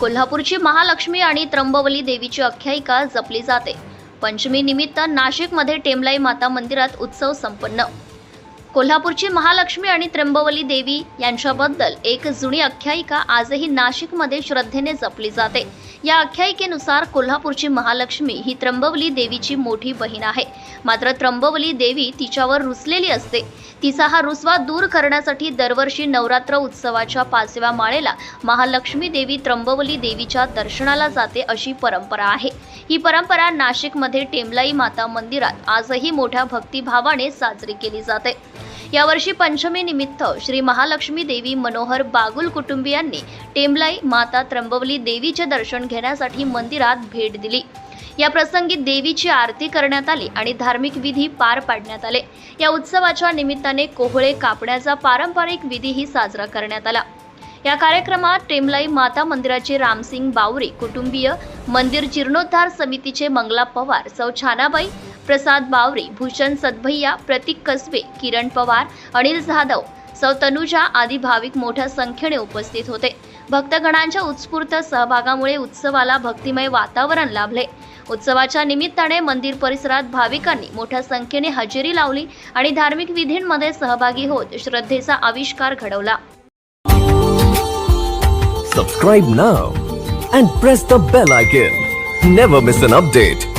कोल्हापूरची महालक्ष्मी आणि त्र्यंबवली देवीची आख्यायिका जपली जाते. पंचमी निमित्त नाशिकमध्ये टेमलाई माता मंदिरात उत्सव संपन्न. कोल्हापूरची महालक्ष्मी आणि त्र्यंबवली देवी यांच्याबद्दल एक जुनी आख्यायिका आजही नाशिकमध्ये श्रद्धेने जपली जाते. या आख्यायिकेनुसार कोल्हापूरची महालक्ष्मी ही त्र्यंबवली देवीची मोठी बहीण आहे. मात्र त्र्यंबवली देवी तिच्यावर रुसलेली असते. तिचा हा रुसवा दूर करण्यासाठी दरवर्षी नवरात्र उत्सवाच्या पाचव्या माळेला महालक्ष्मी देवी त्र्यंबवली देवीच्या दर्शनाला जाते अशी परंपरा आहे. ही परंपरा नाशिकमध्ये टेमलाई माता मंदिरात आजही मोठ्या भक्तिभावाने साजरी केली जाते. यावर्षी पंचमी निमित्त श्री महालक्ष्मी देवी मनोहर बागुल कुटुंबियांनी टेंबलाई माता त्र्यंबवली देवीचे दर्शन घेण्यासाठी मंदिरात भेट दिली. या प्रसंगी देवीची आरती करण्यात आली आणि धार्मिक विधी पार पाडण्यात आले. या उत्सवाच्या निमित्ताने कोहळे कापण्याचा पारंपरिक विधीही साजरा करण्यात आला. या कार्यक्रमात टेमलाई माता मंदिराचे रामसिंग बावरी कुटुंबीय मंदिर जीर्णोद्धार समितीचे मंगला पवार सौ छानाबाई प्रसाद बावरी भूषण सदभैया प्रतीक कसबे किरण पवार अनिल जाधव सौ तनुजा आदी भाविक मोठ्या संख्येने उपस्थित होते. भक्तगणांच्या उत्स्फूर्त सहभागामुळे उत्सवाला भक्तिमय वातावरण लाभले. उत्सवाच्या निमित्ताने मंदिर परिसरात भाविकांनी मोठ्या संख्येने हजेरी लावली आणि धार्मिक विधींमध्ये सहभागी होत श्रद्धेचा आविष्कार घडवला. Subscribe now and press the bell icon never miss an update